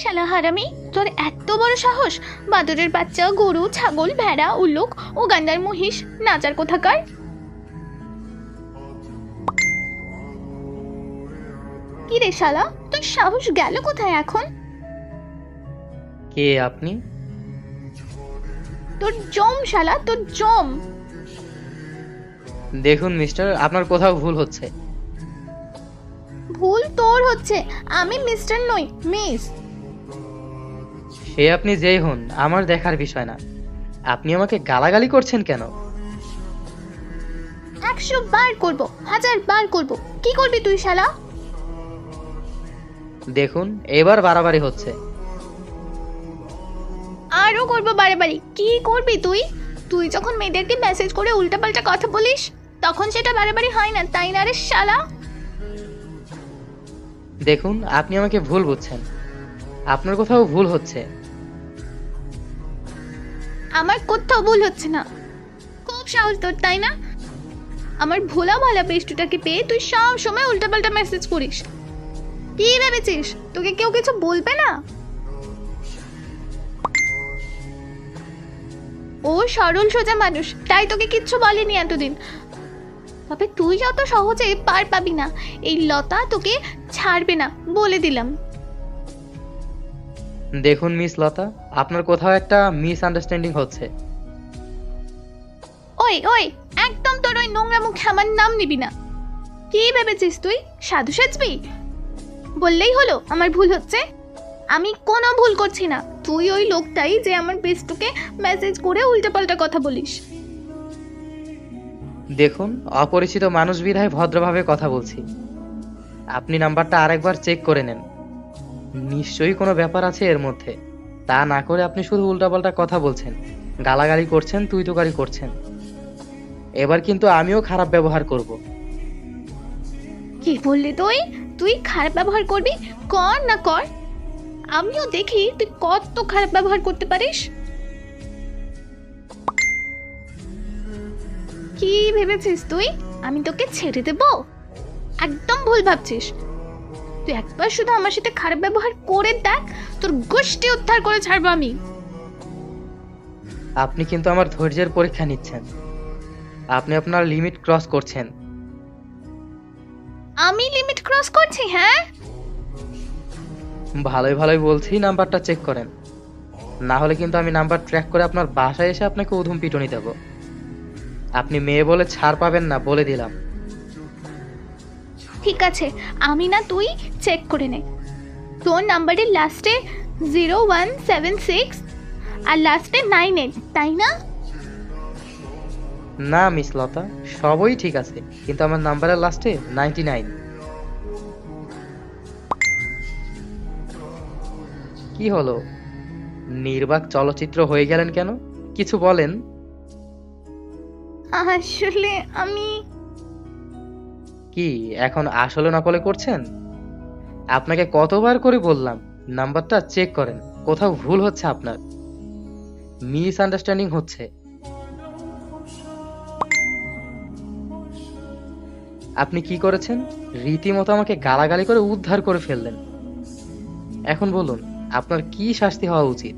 শালা হারামি তোর এত বড় সাহস? বাদরের বাচ্চা গরু ছাগল ভেড়া উল্লুক ও গান্ডার মহিষ নাচার কোথাকার? কি রে শালা তোর সাহস গেল কোথায় এখন? কে আপনি? তোর জম শালা তোর জম। দেখুন মিস্টার আপনার কোথাও ভুল হচ্ছে। ভুল তোর হচ্ছে আমি মিস্টার নই মিস। সে আপনি যেই হন আমার দেখার বিষয় না। আপনি আমাকে গালাগালি করছেন কেন? একশো বার করব হাজার বার করব। কি করবি তুই শালা? দেখুন এবার বাড়াবাড়ি হচ্ছে। আরও করব বারে কি করবি তুই? তুই যখন মেয়েদেরকে মেসেজ করে উল্টাপাল্টা কথা বলিস তখন সেটা বারে হয় না তাই না রে শালা? দেখুন আপনি আমাকে ভুল বুঝছেন। আপনার কোথাও ভুল হচ্ছে। আমার কোথাও ভুল হচ্ছে না। খুব সাহস তোর, তাই না? আমার ভোলা ভালা পেস্টুটাকে পেয়ে তুই সব সময় উল্টাপাল্টা মেসেজ করিস। কি ভেবেছিস? তোকে কেউ কিছু বলবে না? ও সরল সোজা মানুষ, তাই তোকে কিচ্ছু বলেনি এতদিন। তবে তুই যত সহজে পার পাবি না। এই লতা তোকে ছাড়বে না, বলে দিলাম। দেখুন মিস লতা আপনার কোথাও একটা মিস আন্ডারস্ট্যান্ডিং হচ্ছে। ওই ওই একদম তোর ওই নোংরা মুখে আমার নাম নিবি না। কি ভেবেছিস তুই? সাধু সাজবি? বললেই হলো আমার ভুল হচ্ছে। আমি কোনো ভুল করছি না। তুই ওই লোকটাই যে আমার বেস্টুকে মেসেজ করে উল্টাপাল্টা কথা বলিস। দেখুন অপরিচিত মানুষ বিধায় ভদ্রভাবে কথা বলছি। আপনি নাম্বারটা আরেকবার চেক করে নেন। নিশ্চয়ই কোনো ব্যাপার আছে এর মধ্যে। তা না করে আপনি শুধু উল্টাপাল্টা কথা বলছেন। গালাগালি করছেন তুই তো তোকারি করছেন। এবার কিন্তু আমিও খারাপ ব্যবহার করব। কি বললি তুই? তুই খারাপ ব্যবহার করবি? কর না কর। আমিও দেখি তুই কত খারাপ ব্যবহার করতে পারিস। কি ভেবেছিস তুই? আমি তোকে ছেড়ে দেব? একদম ভুল ভাবছিস। তুই একবার শুধু আমার সাথে খারাপ ব্যবহার করে দেখ তোর গোষ্ঠী উদ্ধার করে ছাড়বো আমি। আপনি কিন্তু আমার ধৈর্যের পরীক্ষা নিচ্ছেন। আপনি আপনার লিমিট ক্রস করছেন। আমি লিমিট ক্রস করছি হ্যাঁ? ভালোই ভালোই বলছি নাম্বারটা চেক করেন। না হলে কিন্তু আমি নাম্বার ট্র্যাক করে আপনার বাসায় এসে আপনাকে উধুম পিটুনি দেব। আপনি মেয়ে বলে ছাড় পাবেন না বলে দিলাম। ঠিক আছে আমি না তুই চেক করে নে। তোর নাম্বারের লাস্টে জিরো ওয়ান সেভেন সিক্স আর লাস্টে নাইন এইট তাই না? না মিস লতা সবই ঠিক আছে কিন্তু আমার নাম্বারের লাস্টে নাইনটি নাইন কি হলো? নির্বাক চলচ্চিত্র হয়ে গেলেন কেন? কিছু বলেন। আসলে আমি কি, এখন আসলে নকলে করছেন? আপনাকে কতবার করে বললাম, নাম্বারটা চেক করেন, কোথাও ভুল হচ্ছে আপনার। মিস আন্ডারস্ট্যান্ডিং হচ্ছে। আপনি কি করেছেন? রীতিমতো আমাকে গালাগালি করে উদ্ধার করে ফেললেন। এখন বলুন, আপনার কি শাস্তি হওয়া উচিত?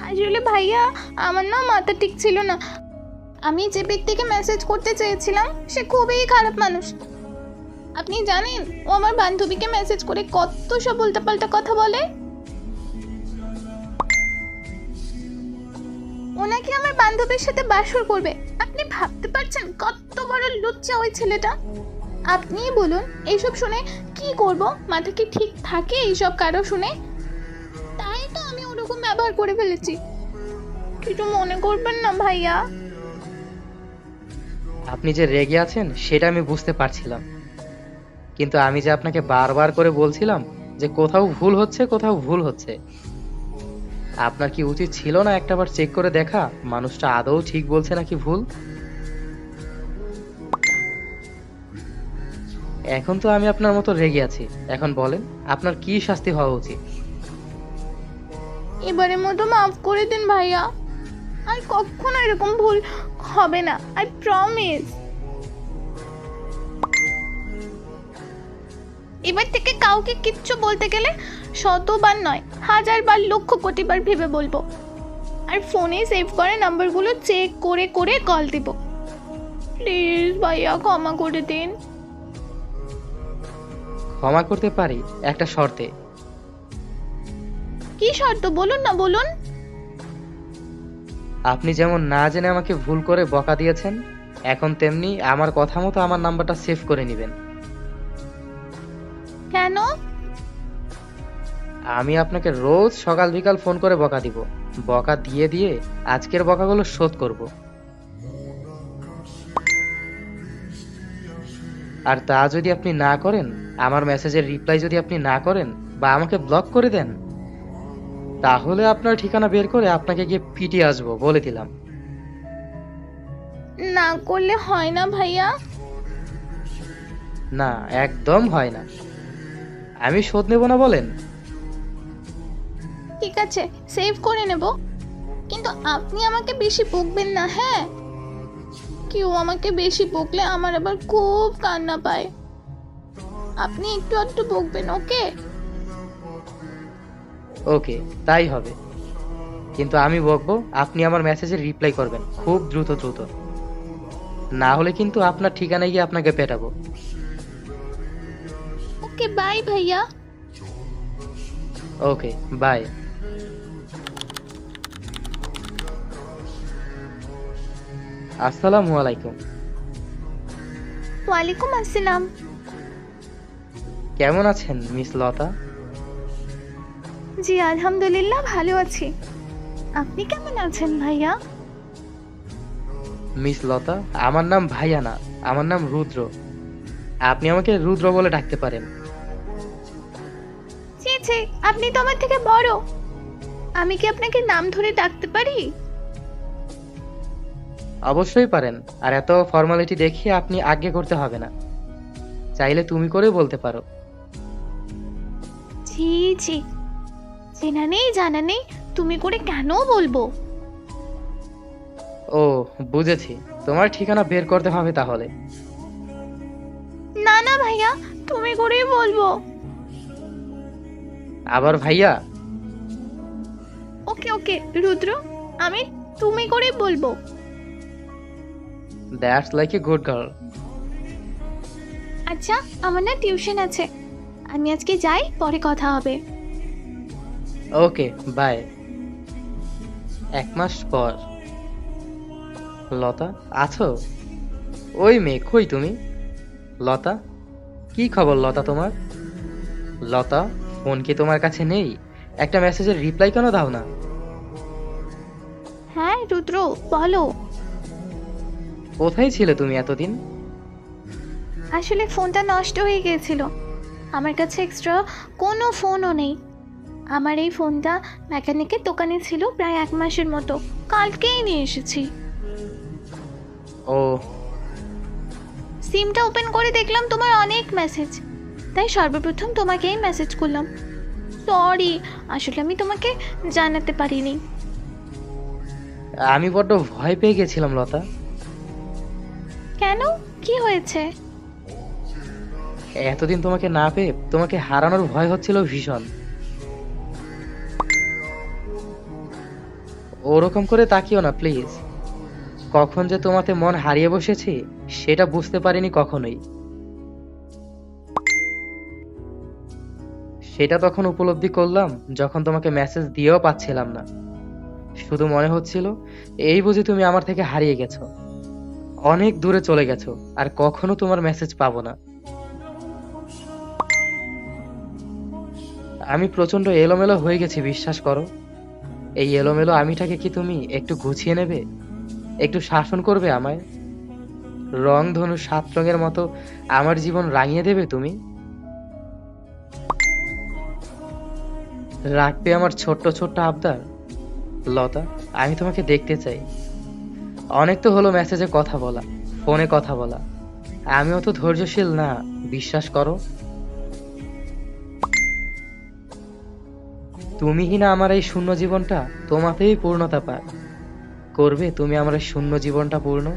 আসলে ভাইয়া, আমার না মাথা ঠিক ছিল না। আমি যে ব্যক্তিকে মেসেজ করতে চেয়েছিলাম, সে খুবই খারাপ মানুষ। আপনি জানেন, ও আমার বান্ধবীকে মেসেজ করে কত সব উল্টাপাল্টা কথা বলে? ওনাকে আমার বান্ধবীর সাথে বাসর করবে। আপনি ভাবতে পারছেন কত বড় লুচ্চা ওই ছেলেটা? আপনিই বলুন, এইসব শুনে কি করব? মাথা কি ঠিক থাকে এইসব কারও শুনে? তাই তো আমি ওরকম ব্যবহার করে ফেলেছি। কিছু মনে করবেন না ভাইয়া। আপনি যে রেগে আছেন, সেটা আমি বুঝতে পারছিলাম। কিন্তু আমি যে আপনাকে বারবার করে বলছিলাম যে কোথাও ভুল হচ্ছে, কোথাও ভুল হচ্ছে, আপনার কি উচিত ছিল না একটাবার চেক করে দেখা? মানুষটা আদৌ ঠিক বলছে নাকি ভুল? এখন তো আমি আপনার মতো রেগে আছি। এখন বলেন, আপনার কি শাস্তি হওয়া উচিত? এবারের মতো মাফ করে দিন ভাইয়া। আর কখনো এরকম ভুল হবে না আই প্রমিস এবার থেকে কাউকে কিচ্ছু বলতে গেলে শতবার নয় হাজারবার লক্ষ কোটিবার ভেবে বলব। আর ফোনে সেভ করা নাম্বারগুলো চেক করে করে কল দিব। প্লিজ ভাইয়া ক্ষমা করে দিন। ক্ষমা করতে পারি একটা শর্তে। কি শর্ত? বলুন না বলুন। আপনি যেমন না জেনে আমাকে ভুল করে বকা দিয়েছেন এখন তেমনি আমার কথা মতো আমার নাম্বারটা সেভ করে নেবেন। কেন? আমি আপনাকে রোজ সকাল বিকাল ফোন করে বকা দিব। বকা দিয়ে দিয়ে আজকের বকাগুলো শোধ করব। আর তা যদি আপনি না করেন আমার মেসেজের রিপ্লাই যদি আপনি না করেন বা আমাকে ব্লক করে দেন তাহলে আপনার ঠিকানা বের করে আপনাকে গিয়ে পিটিয়ে আসব বলে দিলাম। না করলে হয় না ভাইয়া। না একদম হয় না। আমি শোধ নেব না বলেন? ঠিক আছে সেভ করে নেব। কিন্তু আপনি আমাকে বেশি বকবেন না হ্যাঁ? কেউ আমাকে বেশি বকলে আমার আবার খুব কান্না পায়। আপনি একটু একটু বকবেন ওকে? ওকে তাই হবে। কিন্তু আমি বকবো আপনি আমার মেসেজের রিপ্লাই করবেন খুব দ্রুত দ্রুত। না হলে কিন্তু আপনার ঠিকানায় গিয়ে আপনাকে পেটাবো। ওকে বাই ভাইয়া। ওকে বাই আসসালামু আলাইকুম। ওয়ালাইকুম আসসালাম। কেমন আছেন মিস লতা? জি আলহামদুলিল্লাহ ভালো আছি। আপনি কেমন আছেন ভাইয়া? মিস লতা আমার নাম ভাইয়া না আমার নাম রুদ্র। আপনি আমাকে রুদ্র বলে ডাকতে পারেন। ছি ছি আপনি তো আমার থেকে বড়। আমি কি আপনাকে নাম ধরে ডাকতে পারি? অবশ্যই পারেন আর এত ফর্মালিটি দেখিয়ে আপনি আগে করতে হবে না। চাইলে তুমি করে বলতে পারো। জি ছি চেনা নেই জানা নেই তুমি করে কেন বলব? ও বুঝেছি। তোমার ঠিকানা বের করতে হবে তাহলে। না না ভাইয়া তুমি করেই বলব। আবার ভাইয়া? ওকে ওকে রুদ্র আমি তুমি করেই বলব। That's like a good girl আচ্ছা আমার না টিউশন আছে। আমি আজকে যাই পরে কথা হবে। ওকে বাই এক মাস পর। লতা আছো? ওই মেয়ে কই তুমি? লতা কি খবর লতা তোমার? লতা ফোন কি তোমার কাছে নেই? একটা মেসেজের রিপ্লাই কেন দাও না? হ্যাঁ রুদ্র বলো। কোথায় ছিলে তুমি এতদিন? আসলে ফোনটা নষ্ট হয়ে গিয়েছিল। আমার কাছে এক্সট্রা কোনো ফোনও নেই। আমার এই ফোনটা মেকানিকের দোকানে ছিল প্রায় এক মাসের মতো। কালকেই নিয়ে এসেছি। ও। সিমটা ওপেন করে দেখলাম তোমার অনেক মেসেজ তাই সর্বপ্রথম তোমাকেই মেসেজ করলাম। সরি আসলে আমি তোমাকে জানাতে পারিনি। আমি বড্ড ভয় পেয়ে গেছিলাম লতা। কেন? কি হয়েছে? এতদিন তোমাকে না পেয়ে তোমাকে হারানোর ভয় হচ্ছিল ভীষণ। ওরকম করে তাকিও না, প্লিজ। কখন যে তোমাতে মন হারিয়ে বসেছি, সেটা বুঝতে পারিনি কখনোই। সেটা তখন উপলব্ধি করলাম, যখন তোমাকে মেসেজ দিয়েও পাচ্ছিলাম না। শুধু মনে হচ্ছিল, এই বুঝি তুমি আমার থেকে হারিয়ে গেছো। অনেক দূরে চলে গেছো, আর কখনো তোমার মেসেজ পাবো না। আমি প্রচণ্ড এলোমেলো হয়ে গেছি, বিশ্বাস করো। এই এলোমেলো আমিটাকে কি তুমি একটু গুছিয়ে নেবে? একটু শাসন করবে আমায়? রং ধনু সাত রঙের মতো আমার জীবন রাঙিয়ে দেবে তুমি? রাখবে আমার ছোট্ট ছোট্ট আবদার। লতা, আমি তোমাকে দেখতে চাই। অনেক তো হলো মেসেজে কথা বলা ফোনে কথা বলা। আমিও তো ধৈর্যশীল, না, বিশ্বাস করো। তুমিই না আমার এই শূন্য জীবনটা? তোমাতেই পূর্ণতা পায়। করবে তুমি আমার এই শূন্য জীবনটা পূর্ণ?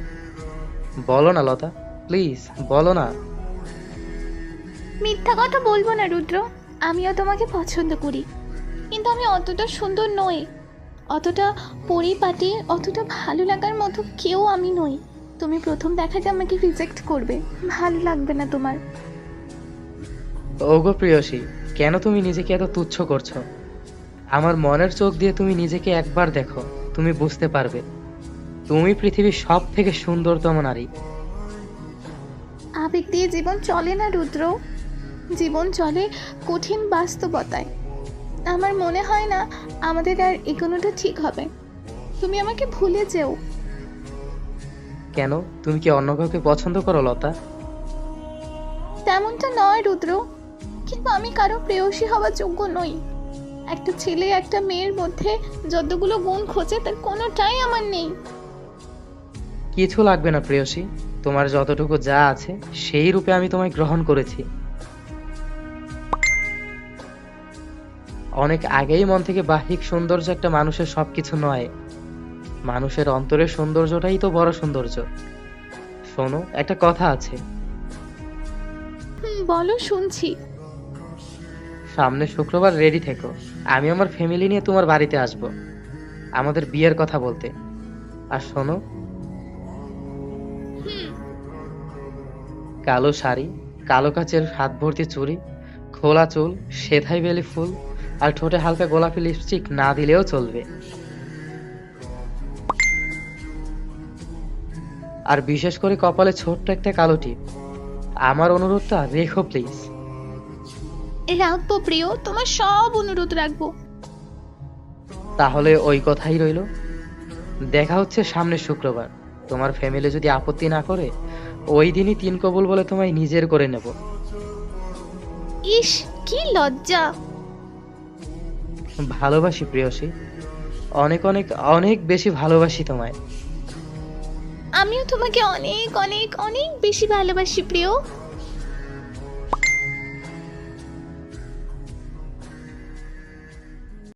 বলো না লতা। প্লিজ বলো না। মিথ্যা কথা বলব না রুদ্র। আমিও তোমাকে পছন্দ করি। কিন্তু আমি অতটা সুন্দর নই। অতটা পরিপাটি অতটা ভালো লাগার মতো কেউ আমি নই। তুমি প্রথম দেখাতে আমাকে রিজেক্ট করবে। ভালো লাগবে না তোমার। ওগো প্রিয়সী কেন তুমি নিজেকে এত তুচ্ছ করছ? আমার মনের চোখ দিয়ে তুমি নিজেকে একবার দেখো তুমি বুঝতে পারবে। তুমি পৃথিবীর সব থেকে সুন্দরতম নারী। আবেগ দিয়ে জীবন চলে না রুদ্র? জীবন চলে কঠিন বাস্তবতায়। আমার মনে হয় না আমাদের আর এগোনোটা ঠিক হবে। তুমি আমাকে ভুলে যেও। কেন? তুমি কি অন্য কাউকে পছন্দ করো লতা? তেমনটা নয় রুদ্র। কিন্তু আমি কারও প্রেয়সী হওয়ার যোগ্য নই। একটা ছেলে একটা মেয়ের মধ্যে যতগুলো গুণ খোঁজে তার কোনোটাই আমার নেই। কিছু লাগবে না প্রেয়সী। তোমার যতটুকু যা আছে সেই রূপে আমি তোমায় গ্রহণ করেছি। অনেক আগেই মন থেকে বাহ্যিক সৌন্দর্য একটা মানুষের সবকিছু নয়। মানুষের অন্তরের সৌন্দর্যটাই তো বড় সৌন্দর্য। শোনো একটা কথা আছে। বলো শুনছি। সামনে শুক্রবার রেডি থেকো। আমি আমার ফ্যামিলি নিয়ে তোমার বাড়িতে আসব। আমাদের বিয়ের কথা বলতে। আর শোনো। কালো শাড়ি, কালো কাচের হাত ভর্তি চুড়ি, খোলা চুল, সেথাই বেলি ফুল, আর ঠোঁটে হালকা গোলাপি লিপস্টিক না দিলেও চলবে। আর বিশেষ করে কপালে ছোট্ট একটা কালো টিপ। আমার অনুরোধটা রেখো প্লিজ রাখব প্রিয় তোমার সব অনুরোধ রাখব। তাহলে ওই কথাই রইল। দেখা হচ্ছে সামনে শুক্রবার। তোমার ফ্যামিলি যদি আপত্তি না করে ওই দিনই তিন কবুল বলে তোমায় নিজের করে নেব। ইস কি লজ্জা। ভালোবাসি প্রিয়সী। অনেক অনেক অনেক বেশি ভালোবাসি তোমায়। আমিও তোমাকে অনেক অনেক অনেক বেশি ভালোবাসি প্রিয়।